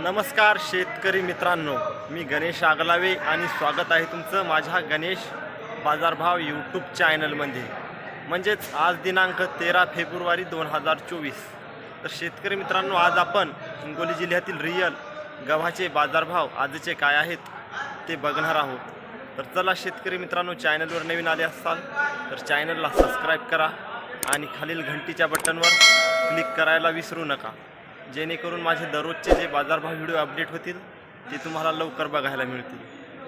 नमस्कार शेतकरी मित्रांनो मी गणेश आगलावे आणि स्वागत आहे तुमचं माझ्या गणेश बाजारभाव यूट्यूब चॅनलमध्ये म्हणजेच आज दिनांक तेरा फेब्रुवारी दोन हजार चोवीस. तर शेतकरी मित्रांनो आज आपण हिंगोली जिल्ह्यातील रियल गव्हाचे बाजारभाव आजचे काय आहेत ते बघणार आहोत. तर चला शेतकरी मित्रांनो चॅनलवर नवीन आले असाल तर चॅनलला सबस्क्राईब करा आणि खालील घंटीच्या बटनवर क्लिक करायला विसरू नका. जेणेकरून माझे दररोजचे जे बाजारभाव व्हिडिओ अपडेट होतील ते तुम्हाला लवकर बघायला मिळतील.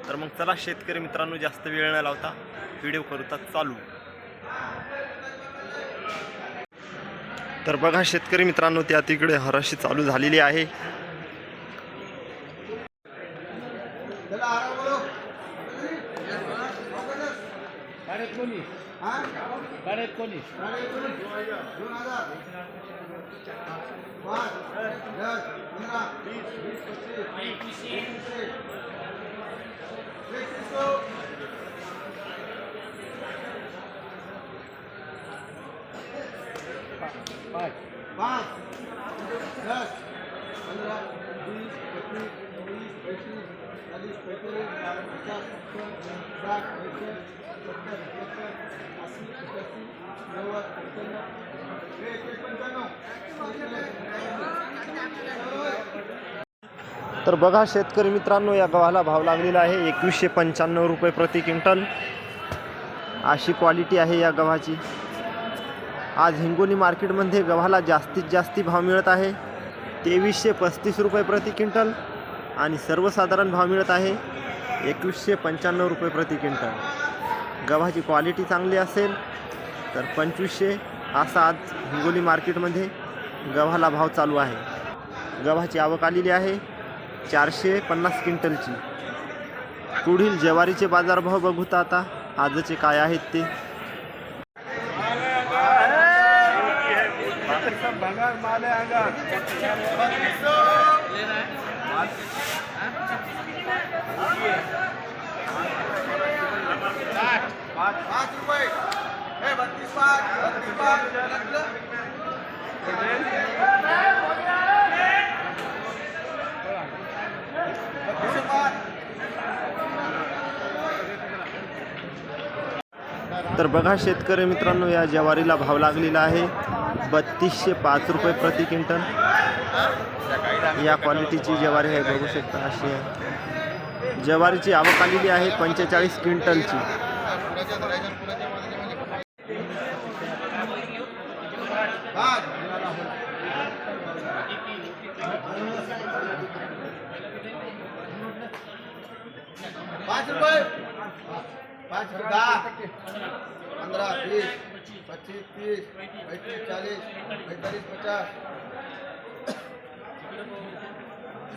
तर मग चला शेतकरी मित्रांनो जास्त वेळ न लावता व्हिडिओ करता चालू. तर बघा शेतकरी मित्रांनो त्या तिकडे हराशी चालू झालेली आहे. गाड्यात कोणी गाड्यात कोणी पाच पाच दस पंधरा वीस एकवीस चोवीस पंचवीस चाळीस पैंतालीस पचास सत्तर साठ सत्तर एकाहत्तर ऐंशी एकाऐंशी नव्वद पंच्याण्णव एकवीस पंच्याण्णव तर बघा शेतकरी मित्रांनो या गव्हाला भाव लागलेला आहे एकवीसशे पंच्याण्णव रुपये प्रति क्विंटल. अशी क्वालिटी आहे या गव्हाची. आज हिंगोली मार्केटमध्ये गव्हाला जास्तीत जास्ती भाव मिळत आहे. तेवीसशे पस्तीस रुपये प्रति क्विंटल आणि सर्वसाधारण भाव मिळत आहे. एकवीसशे पंच्याण्णव रुपये प्रति क्विंटल. गव्हाची क्वालिटी चांगली असेल तर पंचवीसशे असा आज हिंगोली मार्केटमध्ये गव्हाला भाव चालू आहे. गव्हाची आवक आलेली आहे चारशे पन्नास क्विंटलची. पुढील ज्वारीचे बाजारभाव बघू तर आता आजचे काय आहेत ते. पाच रुपये हे बत्तीस पाच बत्तीस पाच बत्तीसशे पाच तर बघा शेतकरी मित्रांनो या ज्वारीला भाव लागलेला आहे. बत्तीसशे पाच रुपये प्रति क्विंटल. या क्वालिटीची ज्वारी आहे बघू शकता अशी आहे. ज्वारीची आवक आलेली आहे पंचेचाळीस क्विंटलची. पाच पाच रुपये. पाच दहा. पंधरा वीस पच्चीस तीस पैंतीस चाळीस पैंतालीस पचास.